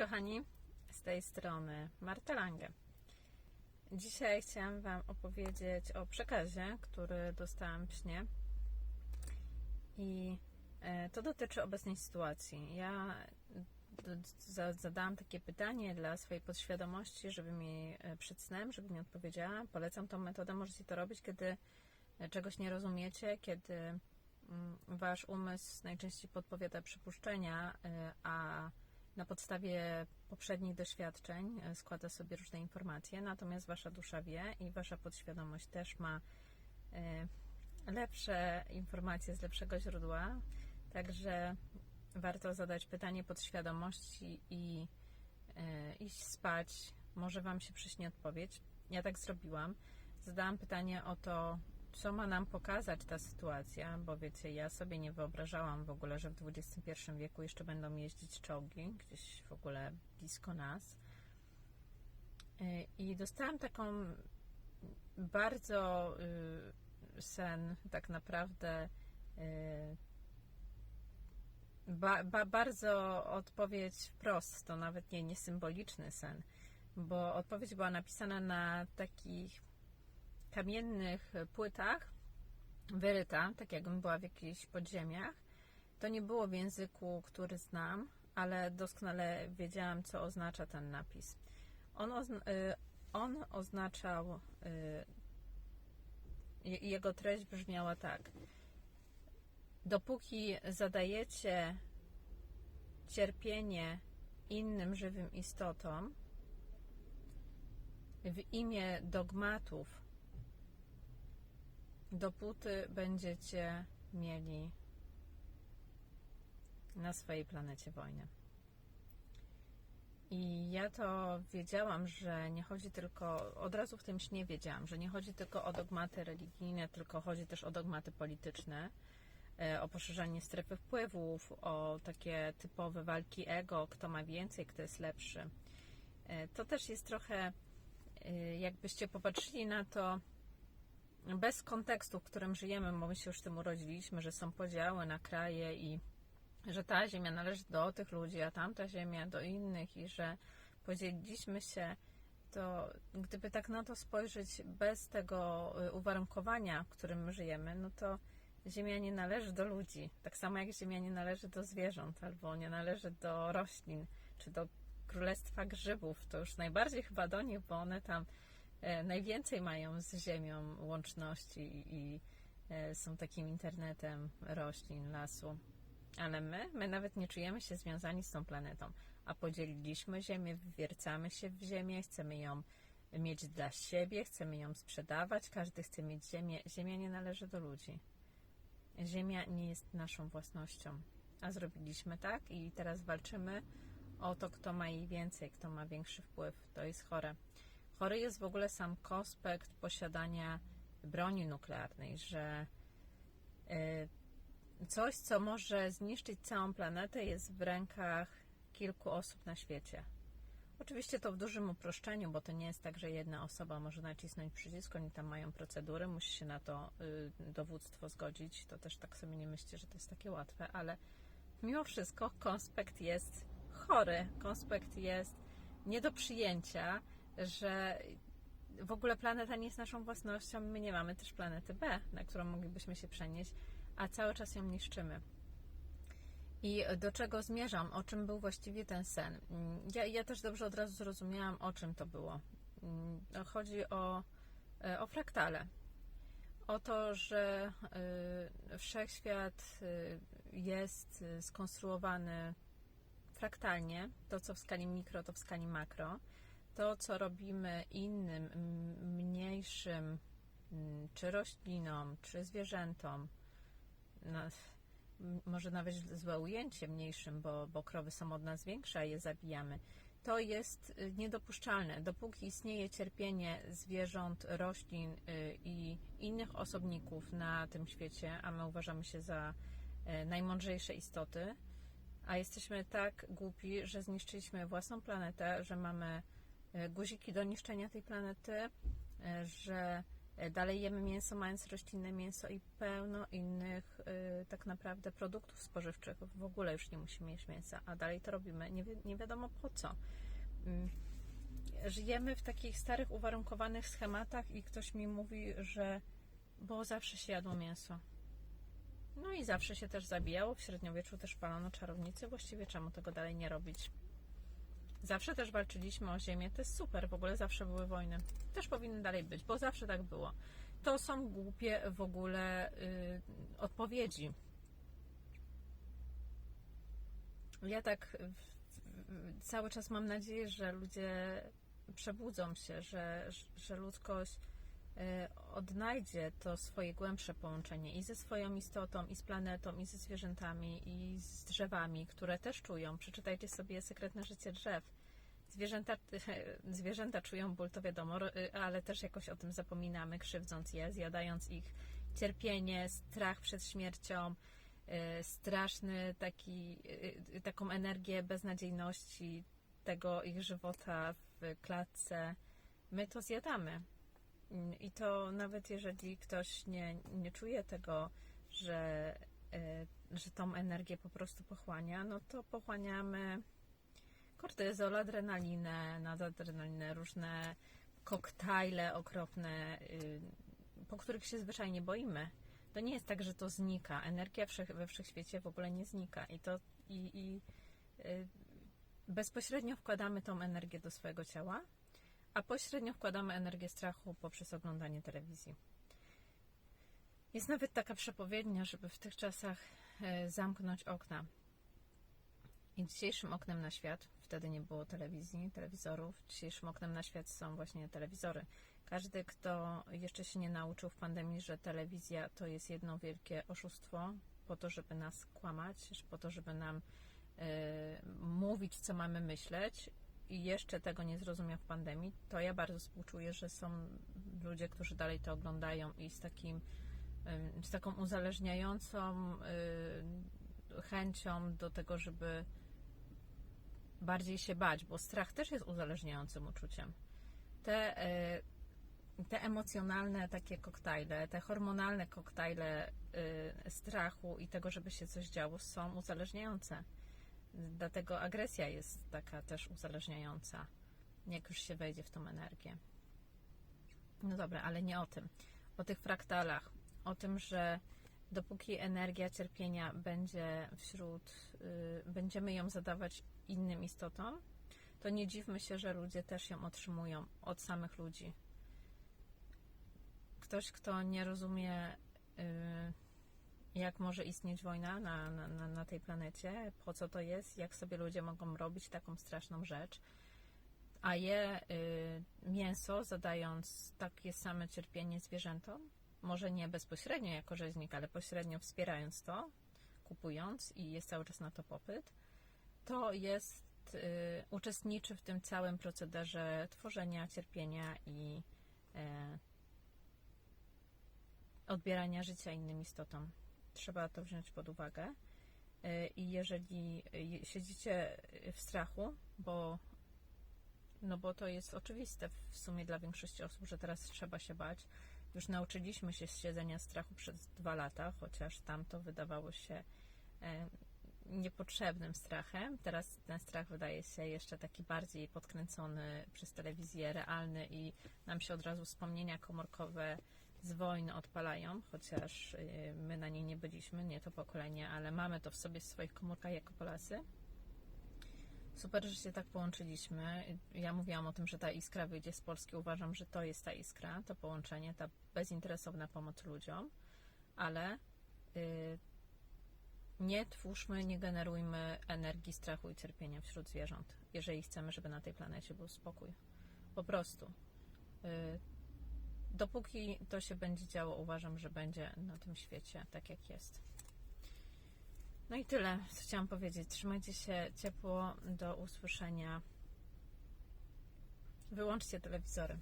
kochani, z tej strony Marta Lange. Dzisiaj chciałam Wam opowiedzieć o przekazie, który dostałam w śnie. I e, to dotyczy obecnej sytuacji. Ja zadałam takie pytanie dla swojej podświadomości, żeby mi e, przed snem, żeby mi odpowiedziała. Polecam tą metodę. Możecie to robić, kiedy czegoś nie rozumiecie, kiedy mm, Wasz umysł najczęściej podpowiada przypuszczenia, e, a na podstawie poprzednich doświadczeń e, składa sobie różne informacje, natomiast wasza dusza wie i wasza podświadomość też ma e, lepsze informacje z lepszego źródła. Także warto zadać pytanie podświadomości i e, iść spać. Może wam się przyśnie odpowiedź. Ja tak zrobiłam. Zadałam pytanie o to, co ma nam pokazać ta sytuacja, bo wiecie, ja sobie nie wyobrażałam w ogóle, że w XXI wieku jeszcze będą jeździć czołgi gdzieś w ogóle blisko nas. Y, I dostałam taką bardzo y, sen, tak naprawdę y, ba, ba, bardzo odpowiedź wprost, to nawet nie, nie symboliczny sen, bo odpowiedź była napisana na takich kamiennych płytach, wyryta, tak jakbym była w jakichś podziemiach. To nie było w języku, który znam, ale doskonale wiedziałam, co oznacza ten napis. On, y, on oznaczał, je- jego treść brzmiała tak. Dopóki zadajecie cierpienie innym żywym istotom w imię dogmatów, dopóty będziecie mieli na swojej planecie wojnę. I ja to wiedziałam, że nie chodzi tylko, od razu w tym śnie wiedziałam, że nie chodzi tylko o dogmaty religijne, tylko chodzi też o dogmaty polityczne, e, o poszerzanie strefy wpływów, o takie typowe walki ego, kto ma więcej, kto jest lepszy. E, To też jest trochę, e, jakbyście popatrzyli na to, bez kontekstu, w którym żyjemy, bo my się już tym urodziliśmy, że są podziały na kraje i że ta ziemia należy do tych ludzi, a tamta ziemia do innych i że podzieliliśmy się, to gdyby tak na to spojrzeć bez tego y, uwarunkowania, w którym my żyjemy, no to ziemia nie należy do ludzi. Tak samo jak ziemia nie należy do zwierząt albo nie należy do roślin czy do królestwa grzybów. To już najbardziej chyba do nich, bo one tam najwięcej mają z ziemią łączności i, i e, są takim internetem roślin, lasu. Ale my, my nawet nie czujemy się związani z tą planetą, a podzieliliśmy Ziemię, wwiercamy się w Ziemię, chcemy ją mieć dla siebie, chcemy ją sprzedawać, każdy chce mieć Ziemię. Ziemia nie należy do ludzi. Ziemia nie jest naszą własnością, a zrobiliśmy tak i teraz walczymy o to, kto ma jej więcej, kto ma większy wpływ. To jest chore. Chory jest w ogóle sam konspekt posiadania broni nuklearnej, że y, coś, co może zniszczyć całą planetę, jest w rękach kilku osób na świecie. Oczywiście to w dużym uproszczeniu, bo to nie jest tak, że jedna osoba może nacisnąć przycisk, oni tam mają procedury, musi się na to y, dowództwo zgodzić. To też tak sobie nie myślcie, że to jest takie łatwe, ale mimo wszystko konspekt jest chory. Konspekt jest nie do przyjęcia, że w ogóle planeta nie jest naszą własnością, my nie mamy też planety B, na którą moglibyśmy się przenieść, a cały czas ją niszczymy. I do czego zmierzam? O czym był właściwie ten sen? Mm, Ja, ja też dobrze od razu zrozumiałam, o czym to było. Mm, Chodzi o, e, o fraktale. O to, że y, wszechświat y, jest skonstruowany fraktalnie. To, co w skali mikro, to w skali makro. To, co robimy innym, mniejszym, czy roślinom, czy zwierzętom, no, może nawet złe ujęcie mniejszym, bo, bo krowy są od nas większe, a je zabijamy. To jest y, niedopuszczalne. Dopóki istnieje cierpienie zwierząt, roślin y, i innych osobników na tym świecie, a my uważamy się za e, najmądrzejsze istoty, a jesteśmy tak głupi, że zniszczyliśmy własną planetę, że mamy guziki do niszczenia tej planety, e, że E, Dalej jemy mięso, mając roślinne mięso i pełno innych tak naprawdę produktów spożywczych. W ogóle już nie musimy jeść mięsa, a dalej to robimy. Nie, wi- nie wiadomo po co. Mm. Żyjemy w takich starych, uwarunkowanych schematach i ktoś mi mówi, że bo zawsze się jadło mięso. No i zawsze się też zabijało. W średniowieczu też palono czarownicy. Właściwie czemu tego dalej nie robić? Zawsze też walczyliśmy o ziemię. To jest super. W ogóle zawsze były wojny. Też powinny dalej być, bo zawsze tak było. To są głupie w ogóle y, odpowiedzi. Ja tak cały czas mam nadzieję, że ludzie przebudzą się, że, że ludzkość odnajdzie to swoje głębsze połączenie i ze swoją istotą, i z planetą, i ze zwierzętami, i z drzewami, które też czują. Przeczytajcie sobie Sekretne życie drzew. Zwierzęta, zwierzęta czują ból, to wiadomo, y, ale też jakoś o tym zapominamy, krzywdząc je, zjadając ich cierpienie, strach przed śmiercią, y, straszny taki, y, y, taką energię beznadziejności tego ich żywota w klatce. My to zjadamy. Mm, I to nawet jeżeli ktoś nie, nie czuje tego, że, y, że tą energię po prostu pochłania, no to pochłaniamy kortyzol, adrenalinę, nadadrenalinę, różne koktajle okropne, y, po których się zwyczajnie boimy. To nie jest tak, że to znika. Energia we wszechświecie w ogóle nie znika i to i, i y, bezpośrednio wkładamy tą energię do swojego ciała, a pośrednio wkładamy energię strachu poprzez oglądanie telewizji. Jest nawet taka przepowiednia, żeby w tych czasach e, zamknąć okna. I dzisiejszym oknem na świat, wtedy nie było telewizji, telewizorów, dzisiejszym oknem na świat są właśnie telewizory. Każdy, kto jeszcze się nie nauczył w pandemii, że telewizja to jest jedno wielkie oszustwo, po to, żeby nas kłamać, po to, żeby nam e, mówić, co mamy myśleć, jeszcze tego nie zrozumiał w pandemii, to ja bardzo współczuję, że są ludzie, którzy dalej to oglądają i z takim z taką uzależniającą y, chęcią do tego, żeby bardziej się bać, bo strach też jest uzależniającym uczuciem. Te, y, te emocjonalne takie koktajle, te hormonalne koktajle y, strachu i tego, żeby się coś działo, są uzależniające. Dlatego agresja jest taka też uzależniająca, jak już się wejdzie w tą energię. No dobra, ale nie o tym. O tych fraktalach. O tym, że dopóki energia cierpienia będzie wśród, y, będziemy ją zadawać innym istotom, to nie dziwmy się, że ludzie też ją otrzymują od samych ludzi. Ktoś, kto nie rozumie, y, jak może istnieć wojna na, na, na, tej planecie, po co to jest, jak sobie ludzie mogą robić taką straszną rzecz, a je y, mięso, zadając takie same cierpienie zwierzętom, może nie bezpośrednio jako rzeźnik, ale pośrednio wspierając to, kupując i jest cały czas na to popyt, to jest, y, uczestniczy w tym całym procederze tworzenia, cierpienia i e, odbierania życia innym istotom. Trzeba to wziąć pod uwagę. Y, I jeżeli y, siedzicie w strachu, bo no bo to jest oczywiste w sumie dla większości osób, że teraz trzeba się bać. Już nauczyliśmy się z siedzenia strachu przez dwa lata, chociaż tam to wydawało się e, niepotrzebnym strachem. Teraz ten strach wydaje się jeszcze taki bardziej podkręcony przez telewizję, realny i nam się od razu wspomnienia komórkowe z wojny odpalają, chociaż y, my na niej nie byliśmy, nie to pokolenie, ale mamy to w sobie w swoich komórkach jako Polacy. Super, że się tak połączyliśmy. Ja mówiłam o tym, że ta iskra wyjdzie z Polski. Uważam, że to jest ta iskra, to połączenie, ta bezinteresowna pomoc ludziom, ale y, nie twórzmy, nie generujmy energii strachu i cierpienia wśród zwierząt, jeżeli chcemy, żeby na tej planecie był spokój. Po prostu. Y, dopóki to się będzie działo, uważam, że będzie na tym świecie tak, jak jest. No i tyle, co chciałam powiedzieć. Trzymajcie się ciepło. Do usłyszenia. Wyłączcie telewizory.